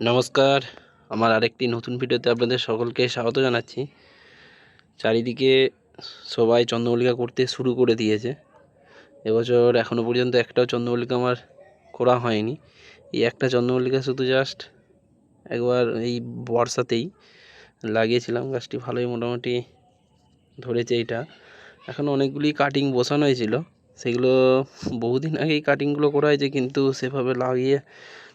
নমস্কার। আমার আরেকটি নতুন ভিডিওতে আপনাদের সকলকে স্বাগত জানাচ্ছি। চারিদিকে সবাই চন্দ্রমল্লিকা করতে শুরু করে দিয়েছে। এবছর এখনও পর্যন্ত একটাও চন্দ্রমল্লিকা আমার করা হয়নি। এই একটা চন্দ্রমল্লিকা শুধু জাস্ট একবার এই বর্ষাতেই লাগিয়েছিলাম। গাছটি ভালোই মোটামুটি ধরেছে এইটা এখন অনেকগুলি কাটিং বসানো হয়েছিল। সেগুলো বহুদিন আগেই কাটিংগুলো করা হয়েছে, কিন্তু সেভাবে লাগিয়ে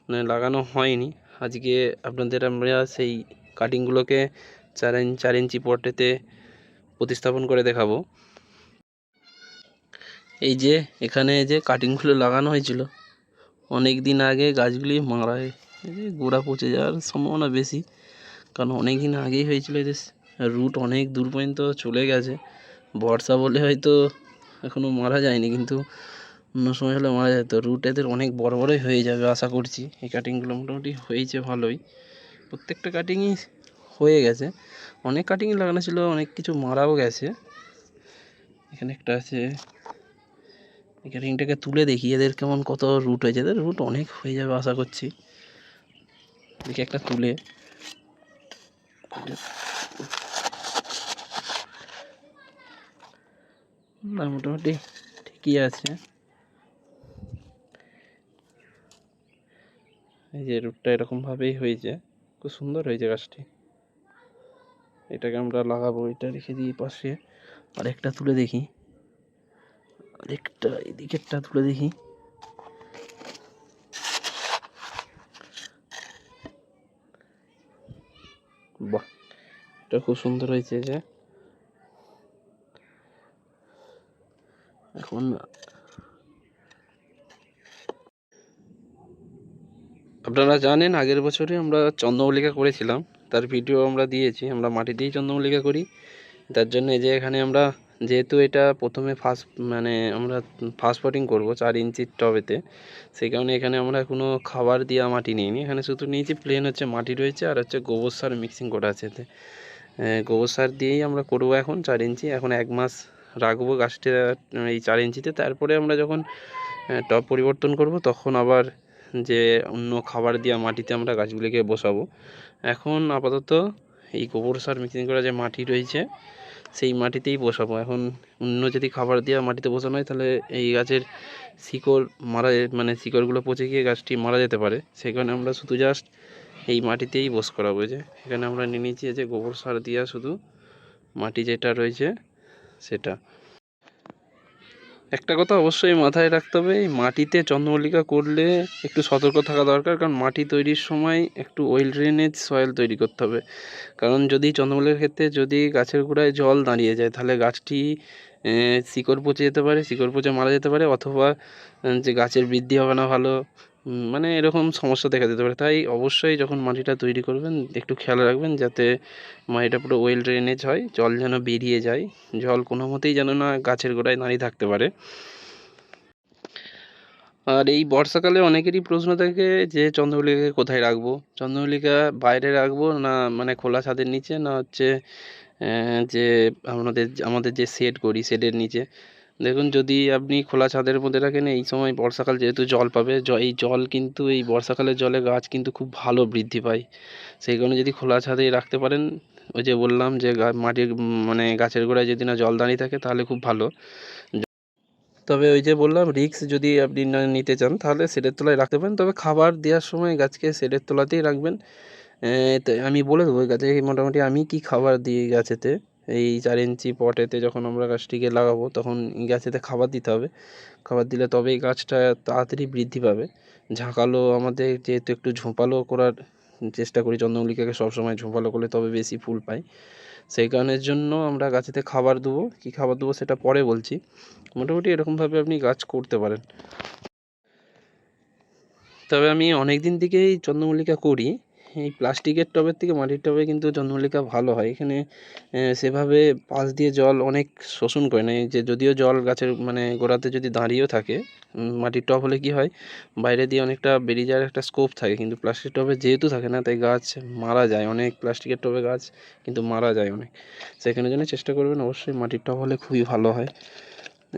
মানে লাগানো হয়নি। আজকে আপনাদের আমরা সেই কাটিংগুলোকে চার ইঞ্চ চার ইঞ্চি পটেতে প্রতিস্থাপন করে দেখাবো। এই যে এখানে যে কাটিংগুলো লাগানো হয়েছিল অনেক দিন আগে গাছগুলি মারা এই যে গোড়া পচে যাওয়ার সম্ভাবনা বেশি, কারণ অনেক দিন আগেই হয়েছিল এদের রুট অনেক দূর পর্যন্ত চলে গেছে, বর্ষা বলে হয়তো এখনও মারা যায়নি, কিন্তু অন্য সময় হলে মারা যেত। রুট এদের অনেক বড় বড়ই হয়ে যাবে আশা করছি। এই কাটিংগুলো মোটামুটি হয়েছে ভালোই। প্রত্যেকটা কাটিংই হয়ে গেছে। অনেক কাটিংই লাগানো ছিল, অনেক কিছু মারাও গেছে। এখানে একটা আছে। এই কাটিংটাকে তুলে দেখি, এদের কেমন কত রুট হয়েছে। এদের রুট অনেক হয়ে যাবে আশা করছি। দেখি একটা তুলে। মোটামুটি ঠিকই আছে। এই যে রুটটা এরকমভাবেই হয়েছে খুব সুন্দর হয়েছে গাছটি। এটাকে আমরা লাগাবো, এটা রেখে দিই পাশে। আরেকটা তুলে দেখি। আরেকটা, এদিকেরটা তুলে দেখি। বাহ, এটা খুব সুন্দর হয়েছে যে। এখন আপনারা জানেন, আগের বছরে আমরা চন্দ্রমল্লিকা করেছিলাম। তার ভিডিও আমরা দিয়েছি, আমরা মাটি দিয়েই চন্দ্রমল্লিকা করি। তার জন্য এই যে এখানে আমরা, যেহেতু এটা প্রথমে ফার্স্ট মানে আমরা ফার্স্ট পটিং করব চার ইঞ্চির টবেতে, সেই কারণে এখানে আমরা কোনো খাবার দেওয়া মাটি নিইনি। এখানে শুধু নিয়েছি প্লেন হচ্ছে মাটি রয়েছে আর হচ্ছে গোবর সার মিক্সিং করা আছে এতে। গোবর সার দিয়েই আমরা করব এখন চার ইঞ্চি এখন এক মাস রাখব গাছটা, এই চার ইঞ্চিতে তারপরে আমরা যখন টব পরিবর্তন করব, তখন আবার যে অন্য খাবার দেওয়া মাটিতে আমরা গাছগুলিকে বসাবো। এখন আপাতত এই গোবর সার মিক্সিং করা যে মাটি রয়েছে, সেই মাটিতেই বসাবো। এখন অন্য যদি খাবার দেওয়া মাটিতে বসানো হয়, তাহলে এই গাছের শিকড় মারা মানে শিকড়গুলো পচে গিয়ে গাছটি মারা যেতে পারে। সেই কারণে আমরা শুধু জাস্ট এই মাটিতেই বস করাবো। যে এখানে আমরা নিয়ে এই যে গোবর সার দেওয়া শুধু মাটি যেটা রয়েছে, সেটা। একটা কথা অবশ্যই মাথায় রাখতে হবে, এই মাটিতে চন্দ্রমল্লিকা করলে একটু সতর্ক থাকা দরকার, কারণ মাটি তৈরির সময় একটু ওয়েল ড্রেনেজ সয়েল তৈরি করতে হবে। কারণ যদি চন্দ্রমল্লিকার ক্ষেত্রে যদি গাছের গোড়ায় জল দাঁড়িয়ে যায়, তাহলে গাছটি শিকড় পচে যেতে পারে, শিকড় পচে মারা যেতে পারে, অথবা যে গাছের বৃদ্ধি হবে না ভালো মানে এরকম সমস্যা দেখা দিতে পারে। তাই অবশ্যই যখন মাটিটা তৈরি করবেন, একটু খেয়াল রাখবেন যাতে মাটিটা পুরো ওয়েল ড্রেনেজ হয়, জল যেন বেরিয়ে যায়। জল কোনো মতেই যেন না গাছের গোড়ায় দাঁড়িয়ে থাকতে পারে। আর এই বর্ষাকালে অনেকেরই প্রশ্ন থাকে যে, চন্দ্রমল্লিকাকে কোথায় রাখব? চন্দ্রমল্লিকা বাইরে রাখব না মানে খোলা ছাদের নিচে? না হচ্ছে যে আমাদের আমাদের যে শেড করি শেডের নিচে? দেখুন, যদি আপনি খোলা ছাদের মধ্যে রাখেন, এই সময় বর্ষাকাল যেহেতু জল পাবে এই জল কিন্তু, এই বর্ষাকালের জলে গাছ কিন্তু খুব ভালো বৃদ্ধি পায়। সেই কারণে যদি খোলা ছাদে রাখতে পারেন, ওই যে বললাম যে মাটির মানে গাছের গোড়ায় যদি না জল দাঁড়িয়ে থাকে, তাহলে খুব ভালো। তবে ওই যে বললাম রিক্স যদি আপনি না নিতে চান, তাহলে শেডের তলায় রাখতে পারেন। তবে খাবার দেওয়ার সময় গাছকে শেডের তলাতেই রাখবেন। আমি বলে দেবো, গাছে মোটামুটি আমি কি খাবার দিই গাছেতে? এই চার ইঞ্চি পটেতে যখন আমরা গাছটিকে লাগাবো, তখন গাছেতে খাবার দিতে হবে। খাবার দিলে তবেই গাছটা তাড়াতাড়ি বৃদ্ধি পাবে। ঝাঁকালো আমাদের যেহেতু একটু ঝোঁপালো করার চেষ্টা করি, চন্দ্রমল্লিকাকে সবসময় ঝোঁপালো করলে তবে বেশি ফুল পাই। সেই কারণের জন্য আমরা গাছেতে খাবার দেবো। কী খাবার দেবো সেটা পরে বলছি। মোটামুটি এরকমভাবে আপনি গাছ করতে পারেন। তবে আমি অনেক দিন থেকেই চন্দ্রমল্লিকা করি। এই প্লাস্টিকের টবের থেকে মাটির টবে কিন্তু চন্দ্রমল্লিকা ভালো হয়। এখানে সেভাবে পাশ দিয়ে জল অনেক শোষণ করে না যে যদিও জল গাছের মানে গোড়াতে যদি দাঁড়িয়েও থাকে মাটির টব হলে কি হয়? বাইরে দিয়ে অনেকটা বেরিয়ে যাওয়ার একটা স্কোপ থাকে। কিন্তু প্লাস্টিক টবে যেহেতু থাকে না, তাই গাছ মারা যায় অনেক। প্লাস্টিকের টবে গাছ কিন্তু মারা যায় অনেক। সেখানে জন্য চেষ্টা করবেন অবশ্যই মাটির টব হলে খুবই ভালো হয়।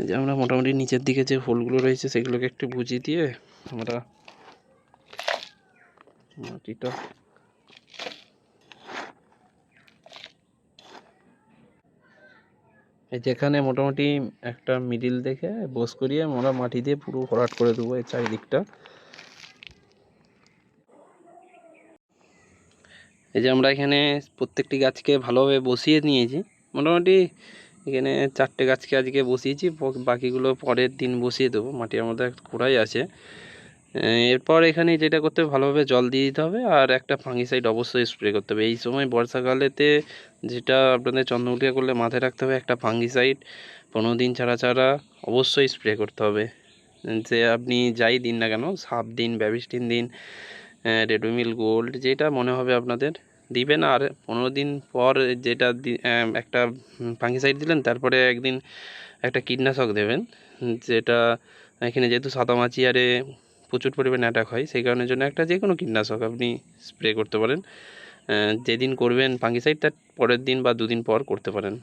যে আমরা মোটামুটি নিচের দিকে যে ফুলগুলো রয়েছে, সেগুলোকে একটু বুঝিয়ে দিয়ে আমরা মাটিটা যেখানে মোটামুটি একটা মিডিল দেখে বোস করিয়ে আমরা মাটি দিয়ে পুরো ভরাট করে দেবো এই চারিদিকটা। এই যে আমরা এখানে প্রত্যেকটি গাছকে ভালোভাবে বসিয়ে নিয়েছি। মোটামুটি এখানে চারটে গাছকে আজকে বসিয়েছি, বাকিগুলো পরের দিন বসিয়ে দেবো। মাটির মধ্যে কোড়াই আছে। এরপর এখানে যেটা করতে হবে, ভালোভাবে জল দিয়ে দিতে হবে আর একটা ফাঙ্গিসাইড অবশ্যই স্প্রে করতে হবে। এই সময় বর্ষাকালেতে যেটা আপনাদের চন্দ্রমুলিকা করলে মাথায় রাখতে হবে, একটা ফাঙ্গিসাইড পনেরো দিন ছাড়া ছাড়া অবশ্যই স্প্রে করতে হবে। যে আপনি যাই দিন না কেন, সাপ দিন ব্যাবিস্টিন দিন রেডমিল, গোল্ড, যেটা মনে হবে আপনাদের, দিবেন আর পনেরো দিন পর যেটা একটা ফাঙ্গিসাইড দিলেন, তারপরে একদিন একটা কীটনাশক দেবেন। যেটা এখানে যেহেতু সাদামাছি আরে প্রচুর পরিমাণে অ্যাটাক হয়, সেই কারণের জন্য একটা যে কোনো কীটনাশক আপনি স্প্রে করতে পারেন। যেদিন করবেন ফাঙ্গিসাইড তার পরের দিন বা দুদিন পর করতে পারেন।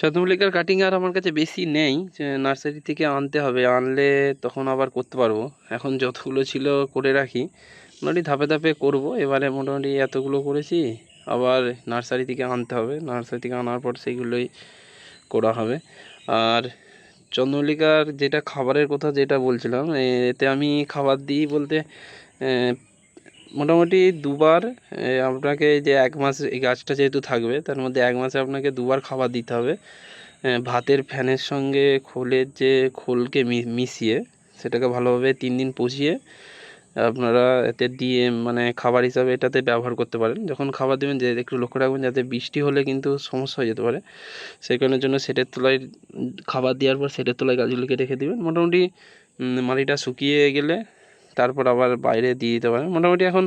চন্দ্রমল্লিকার কাটিং আর আমার কাছে বেশি নেই নার্সারি থেকে আনতে হবে, আনলে তখন আবার করতে পারব। এখন যতগুলো ছিল করে রাখি, মোটামুটি ধাপে ধাপে করব, এবারে মোটামুটি এতগুলো করেছি, আবার নার্সারি থেকে আনতে হবে। নার্সারি থেকে আনার পর সেইগুলোই করা হবে। আর চন্দ্রমল্লিকার যেটা খাবারের কথা যেটা বলছিলাম এতে আমি খাবার দিই বলতে মোটামুটি দুবার আপনাকে যে এক মাস এই গাছটা যেহেতু থাকবে, তার মধ্যে এক মাসে আপনাকে দুবার খাবার দিতে হবে। ভাতের ফ্যানের সঙ্গে খোলের যে খোলকে মিশিয়ে, সেটাকে ভালোভাবে তিন দিন পচিয়ে আপনারা এতে দিয়ে মানে খাবার হিসাবে এটাতে ব্যবহার করতে পারেন। যখন খাবার দেবেন, যে একটু লক্ষ্য রাখবেন যাতে বৃষ্টি হলে কিন্তু সমস্যা হয়ে যেতে পারে। সেই কারণের জন্য সেটের তলায় খাবার দেওয়ার পর সেটের তলায় গাছগুলোকে রেখে দেবেন। মোটামুটি মাটিটা শুকিয়ে গেলে তারপর আবার বাইরে দিয়ে দিতে পারেন। মোটামুটি এখন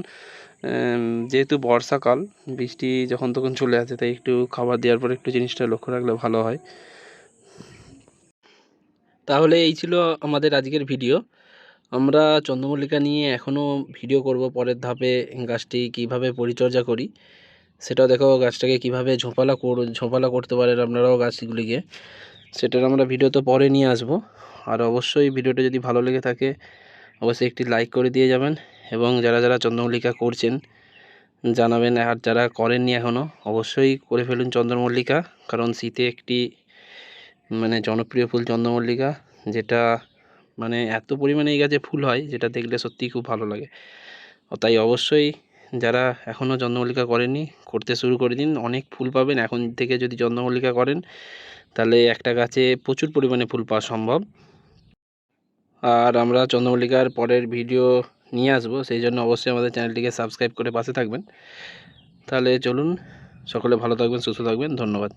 যেহেতু বর্ষাকাল, বৃষ্টি যখন তখন চলে আসে, তাই একটু খাবার দেওয়ার পর একটু জিনিসটা লক্ষ্য রাখলে ভালো হয়। তাহলে এই ছিল আমাদের আজকের ভিডিও। আমরা চন্দ্রমল্লিকা নিয়ে এখনও ভিডিও করব পরের ধাপে গাছটি কীভাবে পরিচর্যা করি, সেটাও দেখো গাছটাকে কীভাবে ঝোপালা কর, ঝোপালা করতে পারেন আপনারাও গাছগুলিকে। সেটার আমরা ভিডিও তো পরে নিয়ে আসব। আর অবশ্যই ভিডিওটা যদি ভালো লেগে থাকে, অবশ্যই একটি লাইক করে দিয়ে যাবেন এবং যারা যারা চন্দ্রমল্লিকা করছেন জানাবেন। আর যারা করেননি এখনও, অবশ্যই করে ফেলুন চন্দ্রমল্লিকা। কারণ শীতে একটি মানে জনপ্রিয় ফুল চন্দ্রমল্লিকা, যেটা মানে এত পরিমাণে এই গাছে ফুল হয়, যেটা দেখলে সত্যিই খুব ভালো লাগে। তাই অবশ্যই যারা এখনও চন্দ্রমল্লিকা করেনি করতে শুরু করে দিন। অনেক ফুল পাবেন। এখন থেকে যদি চন্দ্রমল্লিকা করেন, তাহলে একটা গাছে প্রচুর পরিমাণে ফুল পাওয়া সম্ভব। আর আমরা চন্দ্রমল্লিকার পরের ভিডিও নিয়ে আসব, সেই জন্য অবশ্যই আমাদের চ্যানেলটিকে সাবস্ক্রাইব করে পাশে থাকবেন। তাহলে চলুন, সকলে ভালো থাকবেন, সুস্থ থাকবেন। ধন্যবাদ।